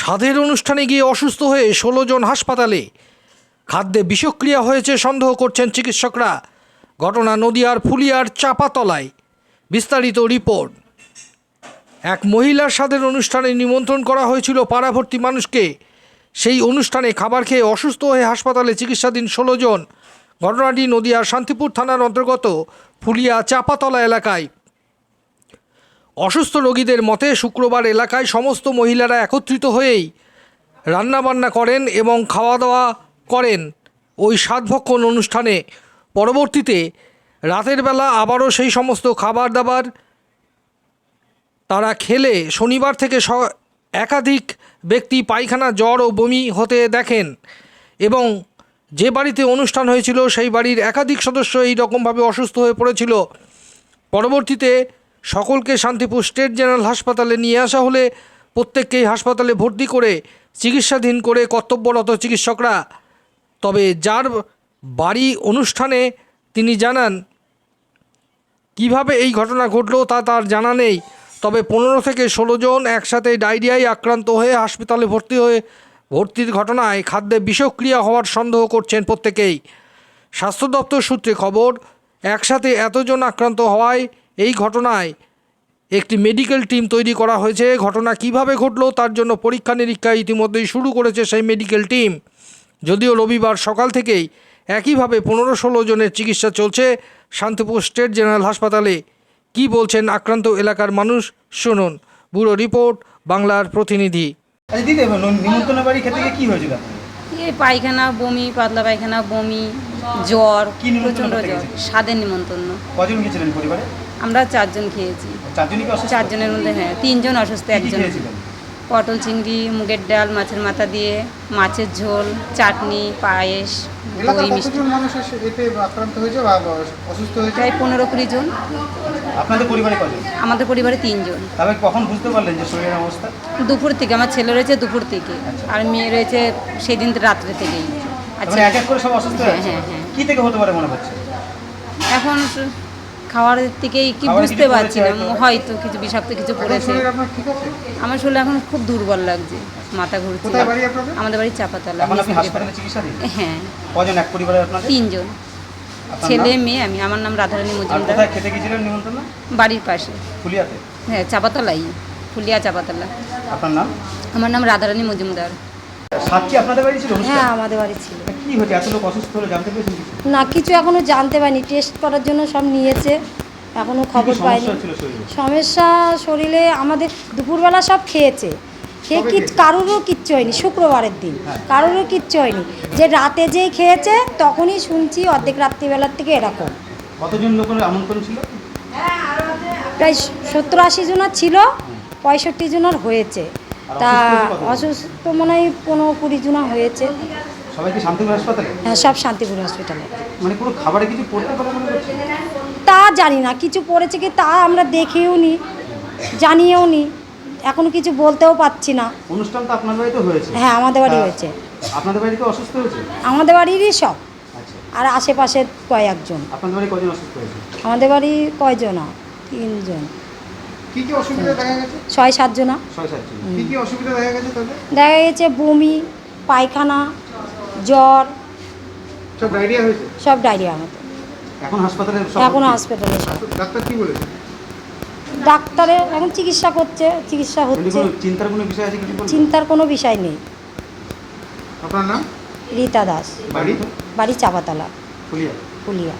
সাধের অনুষ্ঠানে গিয়ে অসুস্থ হয়ে ষোলো জন হাসপাতালে খাদ্যে বিষক্রিয়া হয়েছে সন্দেহ করছেন চিকিৎসকরা। ঘটনা নদিয়ার ফুলিয়ার চাপাতলায়। বিস্তারিত রিপোর্ট। এক মহিলার স্বাদের অনুষ্ঠানে নিমন্ত্রণ করা হয়েছিল পাড়াভর্তি মানুষকে। সেই অনুষ্ঠানে খাবার খেয়ে অসুস্থ হয়ে হাসপাতালে চিকিৎসাধীন ষোলো জন। ঘটনাটি নদিয়ার শান্তিপুর থানার অন্তর্গত ফুলিয়া চাপাতলা এলাকায়। অসুস্থ রোগীদের মতে শুক্রবার এলাকায় সমস্ত মহিলারা একত্রিত হয়েই রান্নাবান্না করেন এবং খাওয়া দাওয়া করেন। ওই সাতভক্ষণ অনুষ্ঠানে। পরবর্তীতে রাতের বেলা আবারও সেই সমস্ত খাবার দাবার তারা খেলে শনিবার থেকে স- একাধিক ব্যক্তি পায়খানা, জ্বর ও বমি হতে দেখেন এবং যে বাড়িতে অনুষ্ঠান হয়েছিল সেই বাড়ির একাধিক সদস্য এই রকমভাবে অসুস্থ হয়ে পড়েছিল। পরবর্তীতে সকলকে শান্তিপুর স্টেট জেনারেল হাসপাতালে নিয়ে আসা হলে প্রত্যেককেই হাসপাতালে ভর্তি করে চিকিৎসাধীন করে কর্তব্যরত চিকিৎসকরা। তবে যার বাড়ি অনুষ্ঠানে তিনি জানান, কীভাবে এই ঘটনা ঘটলো তা তার জানা নেই। তবে পনেরো থেকে ষোলো জন একসাথে ডায়রিয়ায় আক্রান্ত হয়ে হাসপাতালে ভর্তি হয়ে, ভর্তির ঘটনায় খাদ্যে বিষক্রিয়া হওয়ার সন্দেহ করছেন প্রত্যেকেই। স্বাস্থ্য দপ্তর সূত্রে খবর, একসাথে এতজন আক্রান্ত হওয়ায় এই ঘটনায় একটি মেডিকেল টিম তৈরি করা হয়েছে। ঘটনা কীভাবে ঘটলো তার জন্য পরীক্ষা নিরীক্ষা ইতিমধ্যেই শুরু করেছে সেই মেডিকেল টিম যদিও রবিবার সকাল থেকেই একইভাবে পনেরো ষোলো জনের চিকিৎসা চলছে। শান্তিপুর স্টেট জেনারেল হাসপাতালে কি বলছেন আক্রান্ত এলাকার মানুষ শুনুন। ব্যুরো রিপোর্ট বাংলার প্রতিনিধি। আচ্ছা কি হয়েছিল? এই পায়খানা বমি পাতলা পায়খানা বমি জ্বর প্রচণ্ড জ্বর স্বাদের নিমন্ত্রণ। কজন গেছিলেন পরিবারে? আমরা চারজন খেয়েছি। চারজনের মধ্যে হ্যাঁ তিনজন অসুস্থ একজন। পটল চিংড়ি মুগের ডাল মাছের মাথা দিয়ে মাছের ঝোল চাটনি পায়েস দই মিষ্টি। প্রায় পনেরো কুড়ি জন। আপনাদের পরিবারে কজন? আমাদের পরিবারে তিনজন। তবে কখন বুঝতে পারলেন যে শরীরের অবস্থা? দুপুর থেকে আমার ছেলে রয়েছে দুপুর থেকে আর মেয়ে রয়েছে সেদিন রাত্রে থেকেই। আচ্ছা এক এক করে সব অসুস্থ হ্যাঁ, হ্যাঁ, হ্যাঁ। কি থেকে হতে পারে মনে হচ্ছে? এখন খাওয়ারের থেকেই কি বুঝতে পারছি না হয়তো। কিছু বিষাক্ত কিছু পড়েছে। আমার শরীর এখন খুব দুর্বল লাগছে মাথা ঘুরছে। আমাদের বাড়ি চাপাতলা হ্যাঁ। কজন? এক পরিবারে তিনজন। ছেলে মেয়ে আমি। আমার নাম রাধারানী মজুমদার। খেতে গিয়েছিলেন নিমন্ত্রণ? বাড়ির পাশে। ফুলিয়াতে? হ্যাঁ চাপাতলাই। ফুলিয়া চাপাতলা। আপনার নাম? আমার নাম রাধারানী মজুমদার। সাতটি আপনাদের বাড়ি ছিল হ্যাঁ আমাদের বাড়ি ছিল। কি হয়েছে? এত লোক অসুস্থ হলে জানতে পেরেছেন না কিছু এখনও জানতে পারিনি। টেস্ট করার জন্য সব নিয়েছে। এখনও খবর পাইনি। সমস্যা শরীরে আমাদের দুপুরবেলা সব খেয়েছে। খেয়ে কি কারোরও কিচ্ছু হয়নি শুক্রবারের দিন। হ্যাঁ। কারোরও কিচ্ছু হয়নি। যে রাতে যেই খেয়েছে তখনই শুনছি অর্ধেক রাত্রিবেলার থেকে এরকম। কতজন লোকের আমন্ত্রণ ছিল? প্রায় সত্তর আশি জনের ছিল পঁয়ষট্টি জনের হয়েছে। তা অসুস্থ মনে হয় পনেরো কুড়ি জনা হয়েছে। সবাই কি শান্তিপুর হাসপাতালে? হ্যাঁ সব শান্তিপুর হসপিটালে মানে কোনো খাবারে কিছু পড়তে পারে তা জানি না কিছু পড়েছে কি তা আমরা দেখেও নি জানিয়েও নি। এখন কিছু বলতেও পাচ্ছি না। অনুষ্ঠান তো আপনার বাড়িতে হয়েছে। হ্যাঁ আমাদের বাড়ি হয়েছে। আপনাদের বাড়িতে অসুস্থ হয়েছে? আমাদের বাড়িরই সব। আচ্ছা। আর আশেপাশে কয়েকজন। আপনাদের বাড়ি কজন অসুস্থ হয়েছে? আমাদের বাড়ি কয়জন? তিনজন। কি কি অসুবিধা দেখা গেছে? ছয় সাতজনা ছয় সাতজন কি কি অসুবিধা দেখা গেছে তাদের? দেখা গেছে বমি পায়খানা জ্বর। সব ডায়রিয়া হয়েছে? সব ডায়রিয়ার মতো এখন হাসপাতালে ডাক্তার কি বলেছে? ডাক্তারে এখন চিকিৎসা করছে চিকিৎসা হচ্ছে। চিন্তার কোনো বিষয় আছে কিছু চিন্তার কোনো বিষয় নেই। আপনার নাম? রীতা দাস। বাড়ি? বাড়ি চাপাতলা। ফুলিয়া। পুলিয়া